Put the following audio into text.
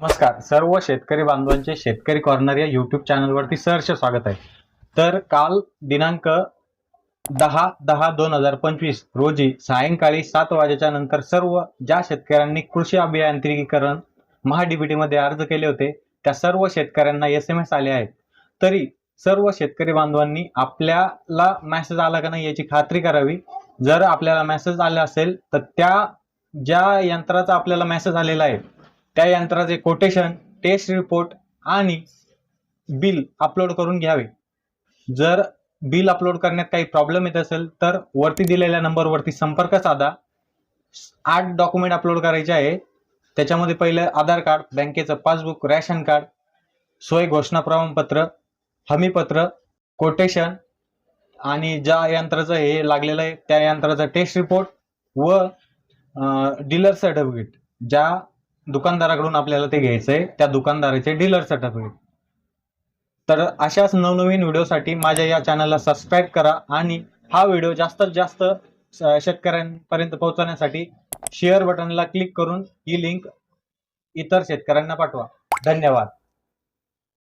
नमस्कार. सर्व शेतकरी बांधवांचे शेतकरी कॉर्नर या युट्यूब चॅनलवरती सहर्ष स्वागत आहे. तर काल दिनांक दहा दहा दोन हजार पंचवीस रोजी सायंकाळी सात वाजेच्या नंतर सर्व ज्या शेतकऱ्यांनी कृषी अभियांत्रिकीकरण महाडीबीटीमध्ये अर्ज केले होते त्या सर्व शेतकऱ्यांना एस एम एस आले आहेत. तरी सर्व शेतकरी बांधवांनी आपल्याला मेसेज आला का नाही याची खात्री करावी. जर आपल्याला मेसेज आला असेल तर त्या ज्या यंत्राचा आपल्याला मेसेज आलेला आहे त्या यंत्राचे कोटेशन टेस्ट रिपोर्ट आणि बिल अपलोड करून घ्यावे. जर बिल अपलोड करण्यात काही प्रॉब्लेम येत असेल तर वरती दिलेल्या नंबरवरती संपर्क साधा. आठ डॉक्युमेंट अपलोड करायचे आहे. त्याच्यामध्ये पहिलं आधार कार्ड बँकेचं पासबुक रॅशन कार्ड सोय घोषणा प्रमाणपत्र हमीपत्र कोटेशन आणि ज्या यंत्राचं हे लागलेलं आहे त्या यंत्राचा टेस्ट रिपोर्ट व डीलर सर्टिफिकेट ज्या दुकानदाराकडून आपल्याला ते घ्यायचं आहे त्या दुकानदाराचे डीलर सर्टिफिकेट तर अशाच नवनवीन व्हिडिओसाठी माझ्या या चॅनलला सबस्क्राईब करा आणि हा व्हिडिओ जास्तीत जास्त शेतकऱ्यांपर्यंत पोहोचवण्यासाठी शेअर बटनला क्लिक करून ही लिंक इतर शेतकऱ्यांना पाठवा. धन्यवाद.